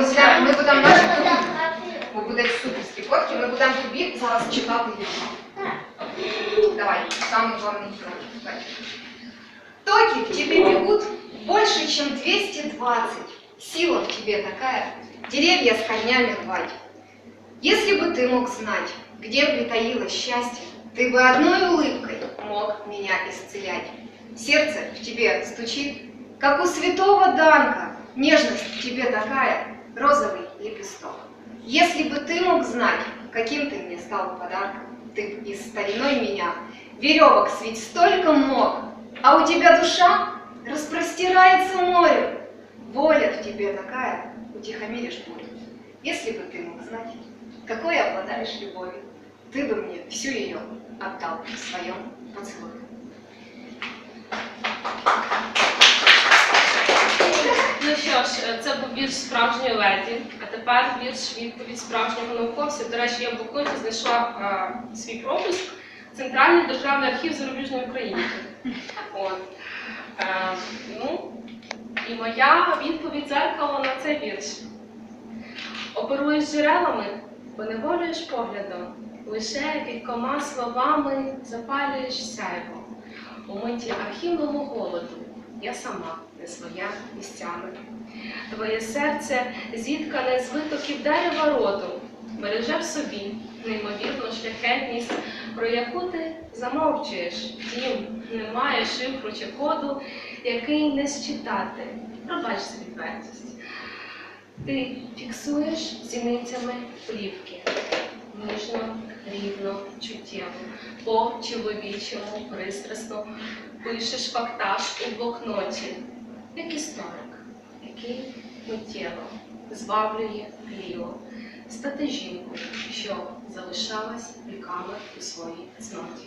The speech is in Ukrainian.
ну прям ми будемо наші Бо будуть суперські фотки, ми будемо тобі зараз читати вірші. Давай, самый главный герой. Токи в тебе бегут больше, чем 220. Сила в тебе такая, деревья с корнями рвать. Если бы ты мог знать, где притаилось счастье, ты бы одной улыбкой мог меня исцелять. Сердце в тебе стучит, как у святого Данка, нежность в тебе такая, лепесток. Если бы ты мог знать, каким ты мне стал подарком, ты б из стариной меня веревок свить столько мог, а у тебя душа распростирается морем. Воля в тебе такая, утихомиришь бурю. Если бы ты мог знать, какой обладаешь любовью, ты бы мне всю ее отдал в своем поцелуе. Ну що ж, це був вірш справжньої леді, а тепер вірш відповідь справжнього науковця. До речі, я в блокноті знайшла е, свій пропуск Центральний державний архів зарубіжної України. От. Е, ну, і моя відповідь дзеркало на цей вірш. Оперуєш джерелами, поневолюєш поглядом, лише кількома словами запалюєш сяйво. У миті архівного голоду я сама не своя місцями. Твоє серце зіткане з витоків дерева роду, береже в собі неймовірну шляхетність, про яку ти замовчуєш. Втім, немає шифру чи коду, який не считати. Пробач за відвертість. Ти фіксуєш зіницями плівки, ніжно, рівно, чуттєво, по чоловічому пристрасно пишеш фактаж у блокноті, як історик, який миттєво зваблює ліво, стати жінкою, що залишалась віками у своїй цноті.